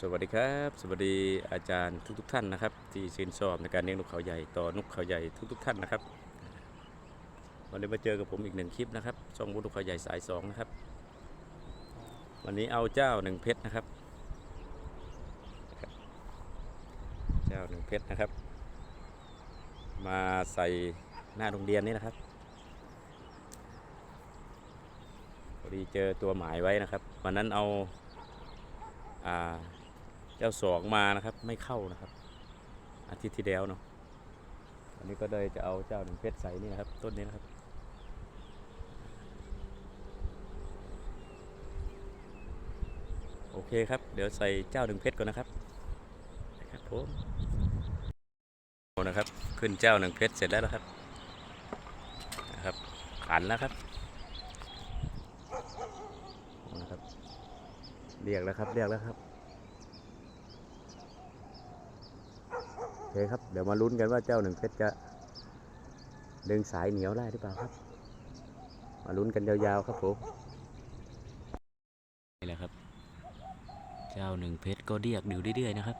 สวัสดีครับ สวัสดีอาจารย์ทุกๆทท่านนะครับ ที่ชื่นชอบในการเลี้ยงนกเขาใหญ่ต่อนกเขาใหญ่ทุกๆทท่านนะครับวันนี้มาเจอกับผมอีกหนึ่งคลิปนะครับช่องบุนกเขาใหญ่สายสองนะครับ วันนี้เอาเจ้าหนึ่งเพชรนะครับ เจ้าหนึ่งเพชรนะครับ มาใส่หน้าโรงเรียนนี่นะครับพอดีเจอตัวหมายไว้นะครับวันนั้นเอาอ่า เจ้าสองมานะครับ ไม่เข้านะครับ อาทิตย์ที่แล้วเนาะอันนี้ก็เลยจะเอาเจ้าหนึ่งเพชรใส่นี่นะครับ ต้นนี้นะครับโอเคครับ เดี๋ยวใส่เจ้าหนึ่งเพชรก่อนนะครับนะครับผมโอ้นะครับ ขึ้นเจ้าหนึ่งเพชรเสร็จแล้วนะครับนะครับขันแล้วครับนะครับ เรียกแล้วครับ เรียกแล้วครับโอ เคครับ เดี๋ยวมาลุ้นกันว่าเจ้าหนึ่งเพชรจะดึงสายเหนียวได้หรือเปล่าครับ มาลุ้นกันยาวๆครับผมนี่แหละครับ เจ้าหนึ่งเพชรก็เรียกอยู่เรื่อยๆนะครับ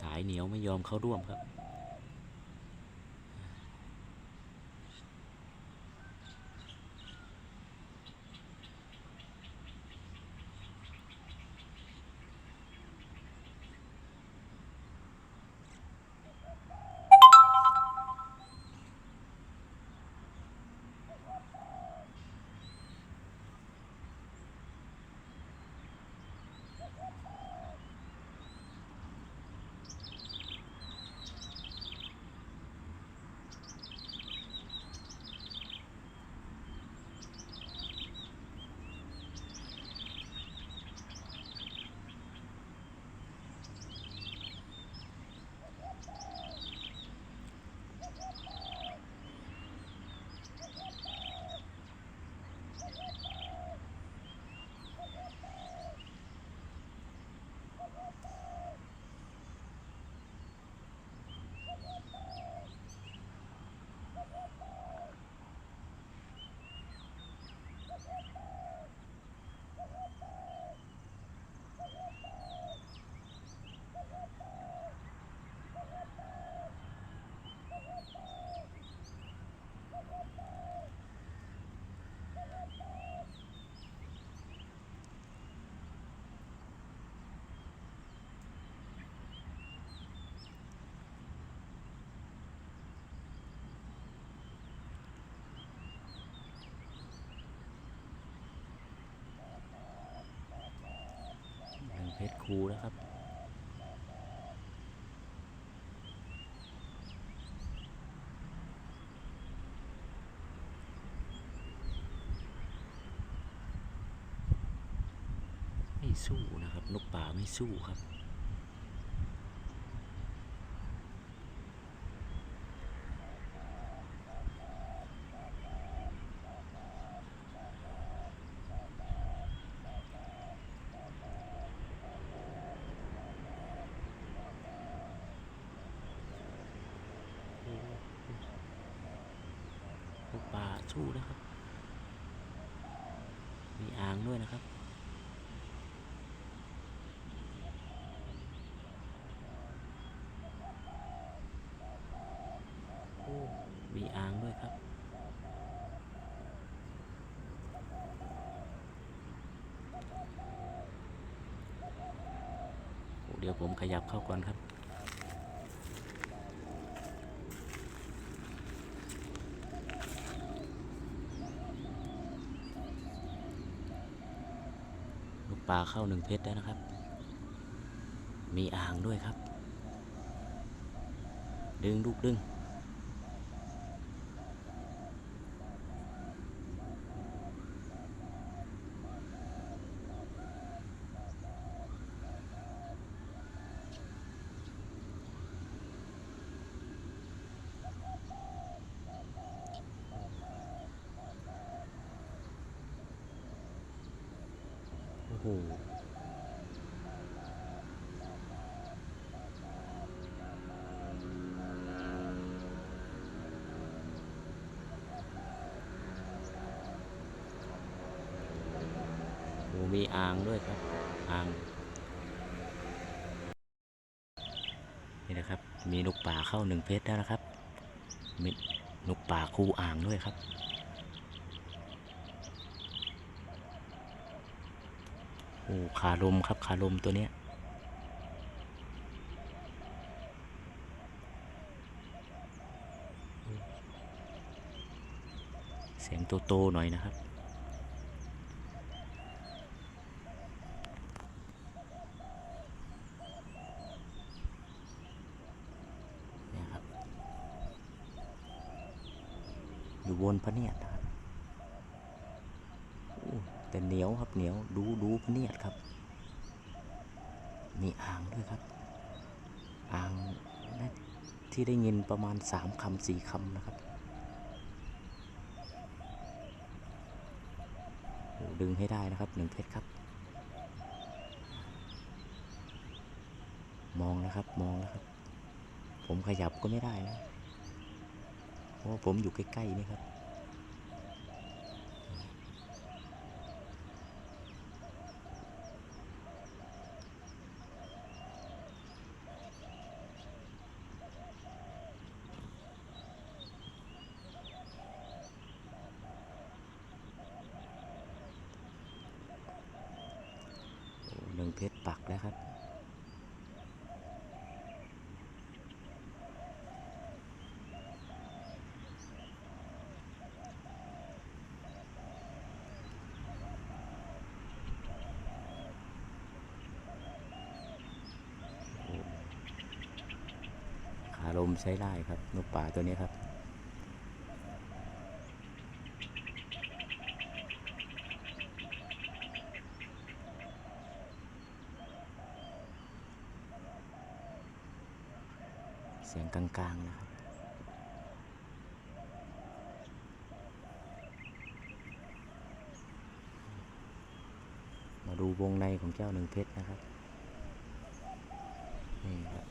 สายเหนียวไม่ยอมเข้าร่วมครับ เพชรคูนะครับ ไม่สู้นะครับ นกป่าไม่สู้ครับ นกป่าสู้นะครับ มีอ่างด้วยนะครับ มีอ่างด้วยครับ เดี๋ยวผมขยับเข้าก่อนครับลูกปลาเข้าหนึ่งเพชรแล้วนะครับ มีอ่างด้วยครับ ดึงลูกดึง มีอ่างด้วยครับ อ่าง นี่นะครับ มีนกป่าเข้าหนึ่งเพชรแล้วนะครับ มีนกป่าคูอ่างด้วยครับ โอ้ขาลมครับขาลมตัวเนี้ยเสียงโตๆหน่อยนะครับอยู่บนพระเนียดนะครับอู้แต่เห นียวครับเหนียวดูดูพเนียดครับ มีอ่างด้วยครับ อ่างที่ได้ยินประมาณสามคำสี่คำนะครับดึงให้ได้นะครับหนึ่งเพชรครับ มองนะครับมองนะครับ ผมขยับก็ไม่ได้นะเพราะผมอยู่ใกล้ๆนี่ครับ เพชรปักแล้วครับ ขาลมใช้ได้ครับนกป่าตัวนี้ครับ สียงกลางๆนะครับมาดูวงในของแก้วหนึ่งเพชรนะครับ นี่ครับ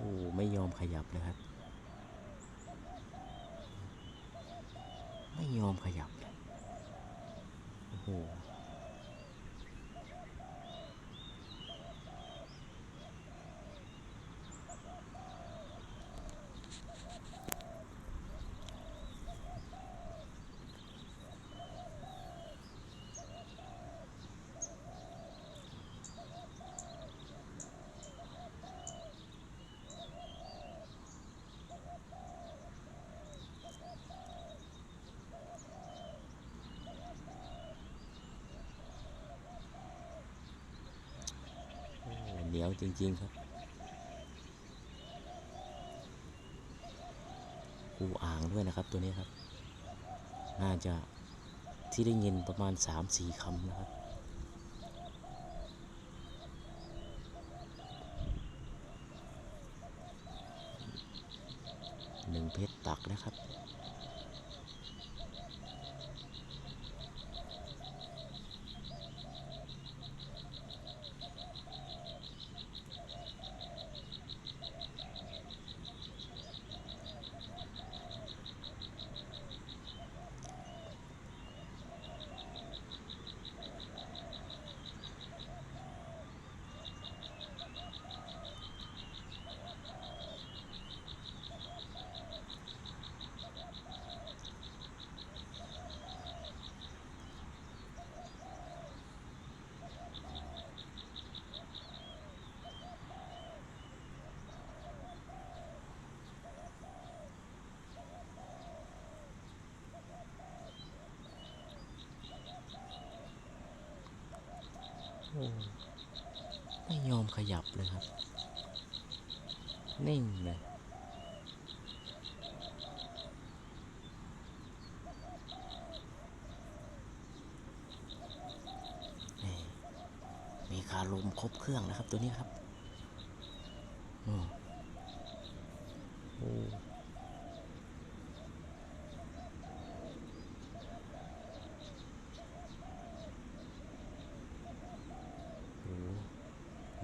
โอ้ ไม่ยอมขยับเลยครับ ไม่ยอมขยับเลยโอ้โห โอ้ เหนียวจริง ๆ ครับกูอ่างด้วยนะครับตัวนี้ครับ น่าจะที่ได้ยินประมาณ 3-4คำนะครับหนึ่งเพชรปักนะครับ ไม่ยอมขยับเลยครับ นิ่งเลยนี่มีคารมครบเครื่องนะครับตัวนี้ครับอืมโอ้โห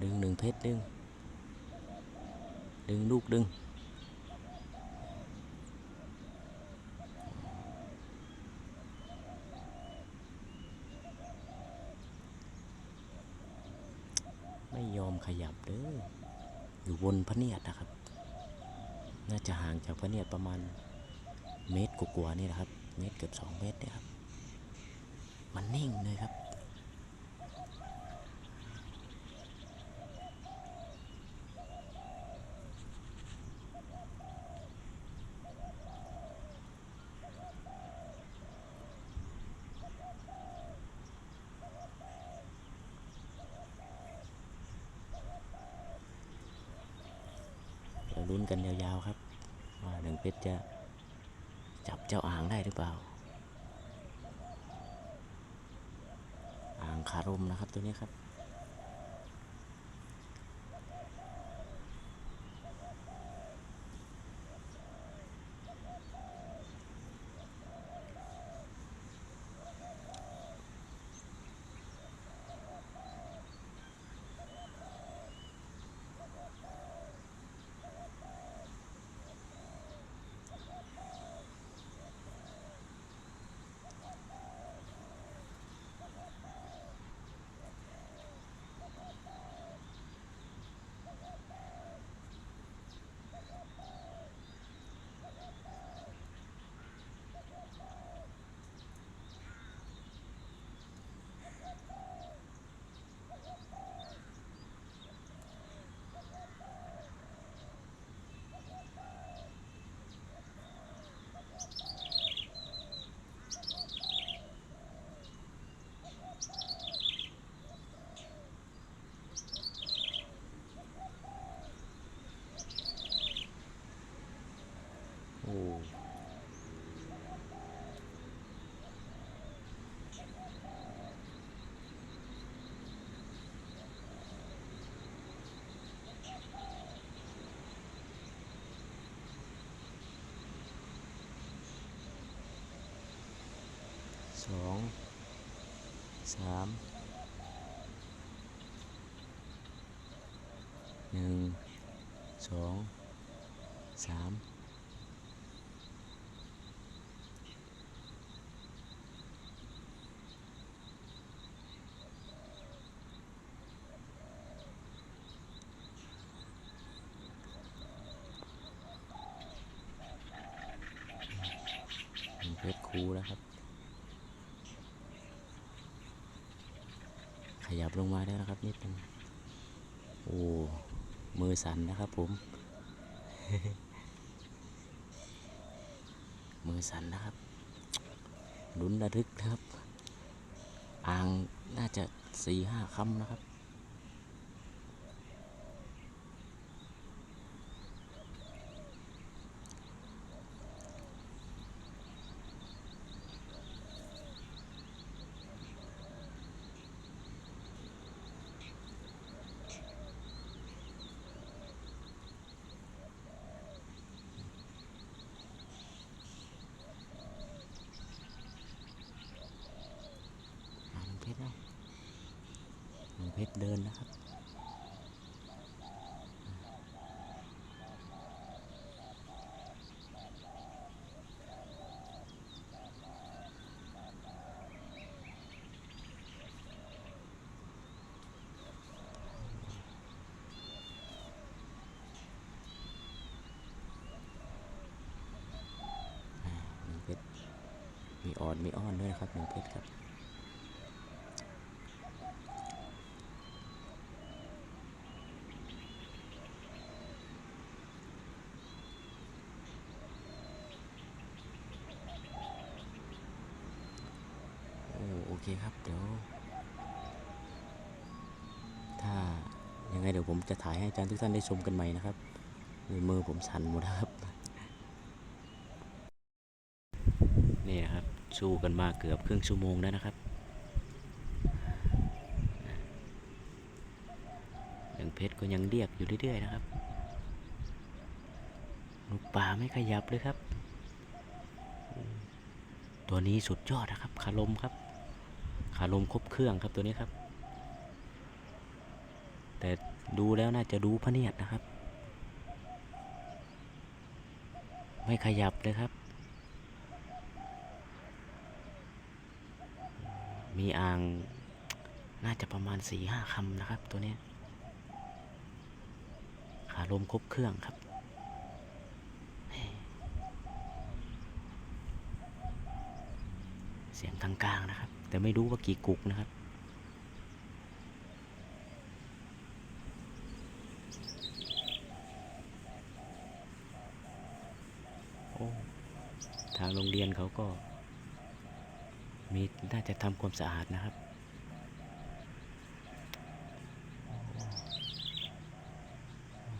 ดึงหนึ่งเพชรดึง ดึงลูกดึง ไม่ยอมขยับเด้อ อยู่บนพระเนียดนะครับ น่าจะห่างจากพระเนียดประมาณเมตรกว่าๆนี่นะครับ เมตรเกือบสองเมตรเนี่ยครับ มันนิ่งเลยครับ เดี๋ยวลุ้นกันยาวๆครับ ว่าหนึ่ง เพชรจะจับเจ้าอ่างได้หรือเปล่า อ่างคารมนะครับตัวนี้ครับ โอ้ สอง สามหนึ่งสองสามหนึ่งเพชรคูนะครับ ข ยับลงมาได้แล้วครับนิดนึงโอ้มือสั่นนะครับผม มือสั่นนะครับลุ้นระทึกนะครับ อ่างน่าจะสี่ห้าคำนะครับ อ่าหนึ่งเพชรนะหนึ่ง เดินนะครับ มีอ่อนมีอ้อนด้วยนะครับหนึ่งเพชรครับ เคครับ เดี๋ยว ถ้ายังไงเดี๋ยวผมจะถ่ายให้อาจารย์ทุกท่านได้ชมกันใหม่นะครับมือผมสั่นหมดครับ นี่นะครับสู้กันมาเกือบครึ่งชั่วโมงแล้วนะครับหนึ่งเพชรก็ยังเรียกอยู่เรื่อยๆนะครับนกป่าไม่ขยับเลยครับ ตัวนี้สุดยอดนะครับคารมครับ คารมครบเครื่องครับตัวนี้ครับ แต่ดูแล้วน่าจะดูพระเนียดนะครับ ไม่ขยับเลยครับ มีอ่างน่าจะประมาณสี่ห้าคำนะครับ ตัวนี้ขาลมครบเครื่องครับเสียงกลางๆนะครับ แต่ไม่รู้ว่ากี่กุกนะครับ โอ้ทางโรงเรียนเขาก็มีน่าจะทำความสะอาดนะครับ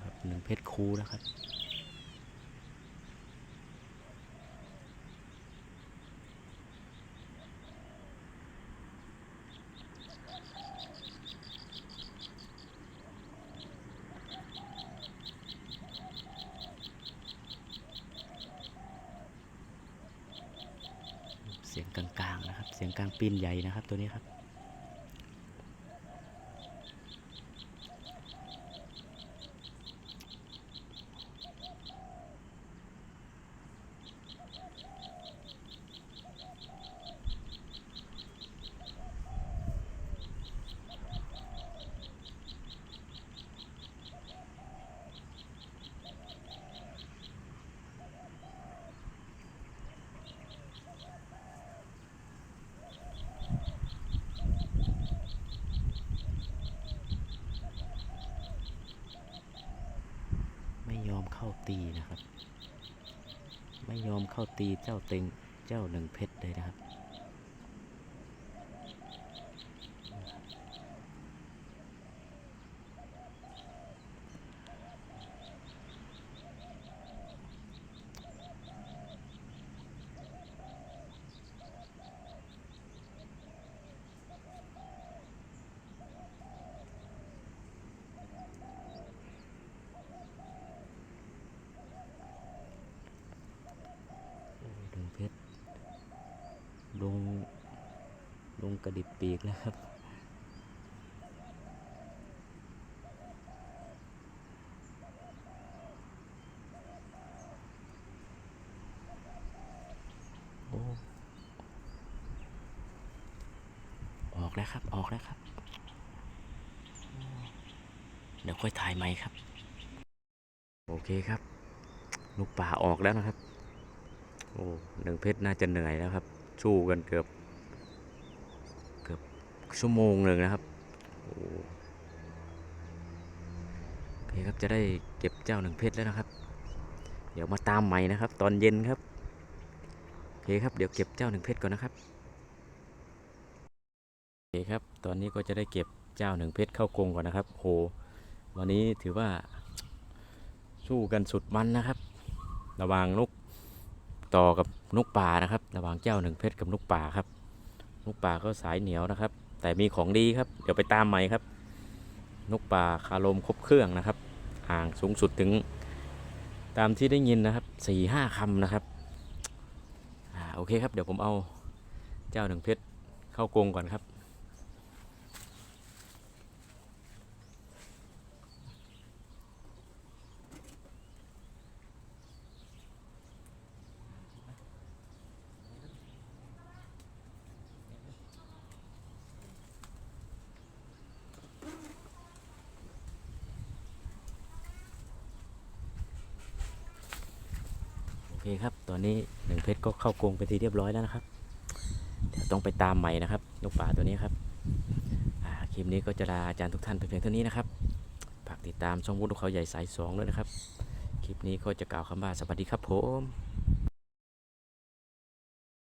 ครับหนึ่งเพชรคูนะครับ เสียงกลางๆนะครับ เสียงกลางปีนใหญ่นะครับตัวนี้ครับ ยอมเข้าตีนะครับ ไม่ยอมเข้าตีเจ้าเต็งเจ้าหนึ่งเพชรเลยนะครับ โอ้หนึ่งเพชรลงล ปีกแล้วครับ ออกแล้วครับ ออกแล้วครับ เดี๋ยวค่อยถ่ายใหม่ครับ โอเคครับ ลูกป่าออกแล้วนะครับ โอ้หนึ่งเพชรน่าจะเหนื่อยแล้วครับ สู้กันเกือบ ชั่วโมงหนึ่งนะครับโอ้โอเคครับจะได้เก็บเจ้าหนึ่งเพชรแล้วนะครับ เดี๋ยวมาตามใหม่นะครับ ตอนเย็นครับโอเคครับเดี๋ยวเก็บเจ้าหนึ่งเพชรก่อนนะครับโอเคครับตอนนี้ก็จะได้เก็บเจ้าหนึ่งเพชรเข้ากรงก่อนนะครับโหวันนี้ถือว่า สู้กันสุดมันนะครับ ระหว่างนกต่อกับนกป่านะครับ ระหว่างเจ้าหนึ่งเพชรกับนกป่าครับนกป่าก็สายเหนียวนะครับ แต่มีของดีครับ เดี๋ยวไปตามใหม่ครับ นกป่าคารมครบเครื่องนะครับห่างสูงสุดถึง ตามที่ได้ยินนะครับสี่ห้าคำนะครับอโอเคครับ เดี๋ยวผมเอาเจ้าหนึ่งเพชรเข้ากรงก่อนครับ เคครับ ตอนนี้หนึ่งเพชรก็เข้ากรงไปทีเรียบร้อยแล้วนะครับ เดี๋ยวต้องไปตามใหม่นะครับนกป่าตัวนี้ครับคลิปนี้ก็จะลาอาจารย์ทุกท่านไปเพียงเท่านี้นะครับฝากติดตามช่องวุฒิเขาใหญ่สายสองด้วยนะครับ คลิปนี้ก็จะกล่าวคำว่าสวัสดีครับผม